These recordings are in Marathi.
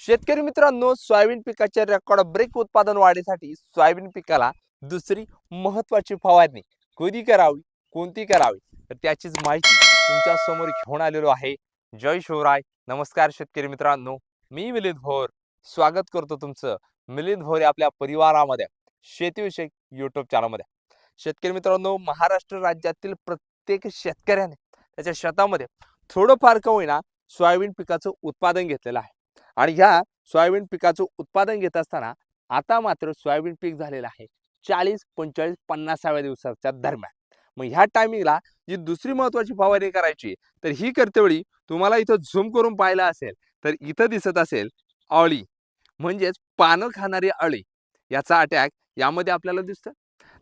शेतकरी मित्रांनो सोयाबीन पिकाच्या रेकॉर्ड ब्रेक उत्पादन वाढीसाठी सोयाबीन पिकाला दुसरी महत्वाची फवारणी कधी करावी कोणती करावी? तर त्याचीच माहिती तुमच्यासमोर घेऊन आलेलो आहे. जय शिवराय. नमस्कार शेतकरी मित्रांनो. मी मिलिंद भोर. स्वागत करतो तुमचं मिलिंद भोर आपल्या परिवारामध्ये शेतीविषयक युट्यूब चॅनलमध्ये शेतकरी मित्रांनो महाराष्ट्र राज्यातील प्रत्येक शेतकऱ्याने त्याच्या शेतामध्ये थोडंफार का होईना सोयाबीन पिकाचं उत्पादन घेतलेलं आहे. आणि ह्या सोयाबीन पिकाचं उत्पादन घेत असताना आता मात्र सोयाबीन पीक झालेलं आहे चाळीस पंचेचाळीस पन्नासाव्या दिवसाच्या दरम्यान. मग ह्या टायमिंगला जी दुसरी महत्वाची फवारणी करायची तर ही करतेवेळी तुम्हाला इथं झूम करून पाहिलं असेल तर इथं दिसत असेल अळी म्हणजेच पानं खाणारी अळी. याचा अटॅक यामध्ये आपल्याला दिसतं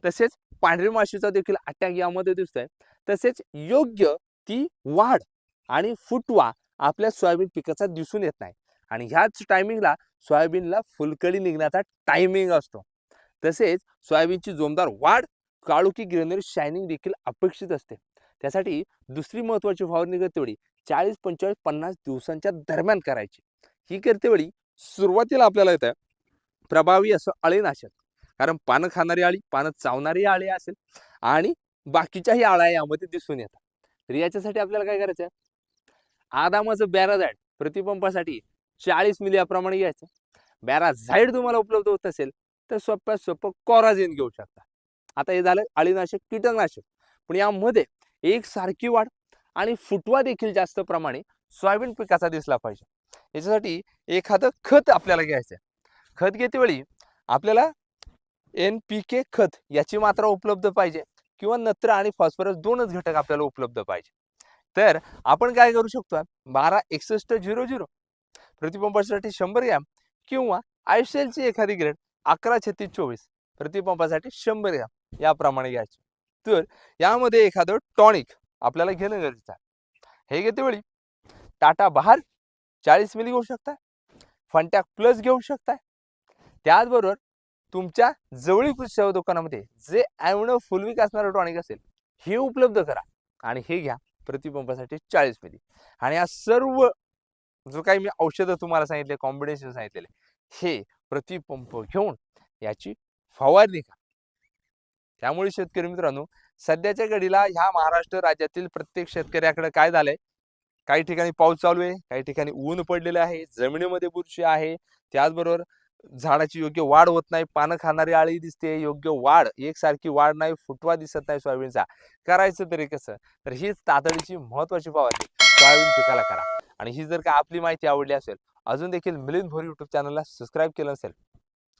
तसेच पांढरी माशीचा देखील अटॅक यामध्ये दिसतोय. तसेच योग्य ती वाढ आणि फुटवा आपल्या सोयाबीन पिकाचा दिसून येत नाही. आणि ह्याच टायमिंगला सोयाबीनला फुलकडी निघण्याचा टायमिंग असतो. तसेच सोयाबीनची जोमदार वाढ काळुकी ग्रेनरी शायनिंग देखील अपेक्षित असते. त्यासाठी दुसरी महत्त्वाची फवारणी करतेवेळी चाळीस पंचेचाळीस पन्नास दिवसांच्या दरम्यान करायची. ही करतेवेळी सुरुवातीला आपल्याला येतं. प्रभावी असं अळीनाशक. कारण पानं खाणारी आळी पानं चावणारी आळी असेल आणि बाकीच्याही आळ्या यामध्ये दिसून येतात. तर याच्यासाठी आपल्याला काय करायचं आहे आदामाचं बॅराझाईड प्रतिपंपासाठी चाळीस मिली याप्रमाणे घ्यायचं. बॅराझाईड तुम्हाला उपलब्ध होत असेल तर सोप्यात सोपं कोराझेन घेऊ शकता. आता हे झालं अळीनाशक कीटकनाशक. पण यामध्ये एक सारखी वाढ आणि फुटवा देखील जास्त प्रमाणे सोयाबीन पिकाचा दिसला पाहिजे. याच्यासाठी एखादं खत आपल्याला घ्यायचं आहे खत घेतेवेळी आपल्याला एन पी के खत याची मात्रा उपलब्ध पाहिजे किंवा नत्र आणि फॉस्फरस दोनच घटक आपल्याला उपलब्ध पाहिजे. तर आपण काय करू शकतो? बारा एकसष्ट झिरो झिरो प्रतिपंपासाठी शंभर ग्रॅम किंवा आयसेलची एखादी ग्रेड अकरा छत्तीस चोवीस प्रतिपंपासाठी शंभर ग्रॅम याप्रमाणे घ्यायची. तर यामध्ये एखादं टॉनिक आपल्याला घेणं गरजेचं आहे. हे घेतेवेळी टाटा बहार चाळीस मिली घेऊ शकताय फंटॅक प्लस घेऊ शकताय त्याचबरोबर तुमच्या जवळील कृषी सेवा दुकानामध्ये जे ॲवणं फुलविक असणारं टॉनिक असेल हे उपलब्ध करा आणि हे घ्या प्रतिपंपासाठी चाळीस मिली. आणि या सर्व जो काही मी औषधं तुम्हाला सांगितले कॉम्बिनेशन सांगितलेले हे प्रतिपंप घेऊन याची फवारणी करा. त्यामुळे शेतकरी मित्रांनो सध्याच्या घडीला ह्या महाराष्ट्र राज्यातील प्रत्येक शेतकऱ्याकडे काय झालंय? काही ठिकाणी पाऊस चालू आहे काही ठिकाणी ऊन पडलेलं आहे जमिनीमध्ये बुरशी आहे त्याचबरोबर झाडाची योग्य वाढ होत नाही पानं खाणारी आळी दिसते योग्य वाढ एकसारखी वाढ नाही फुटवा दिसत नाही सोयाबीनचा. करायचं तरी कसं? तर हीच तातडीची महत्वाची फवारणी. सोयाबीन पिकाला करा. आणि ही जर का आपली माहिती आवडली असेल अजून देखील मिलिंद भोर युट्यूब चॅनलला सबस्क्राईब केलं असेल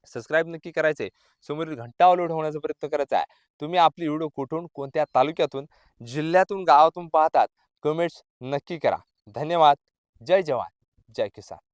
सबस्क्राईब नक्की करायचे समोरील घंटा ऑलोड होण्याचा प्रयत्न करायचा आहे. तुम्ही आपली व्हिडिओ कुठून कोणत्या तालुक्यातून जिल्ह्यातून गावातून पाहतात कमेंट्स नक्की करा. धन्यवाद. जय जवान. जय किसान.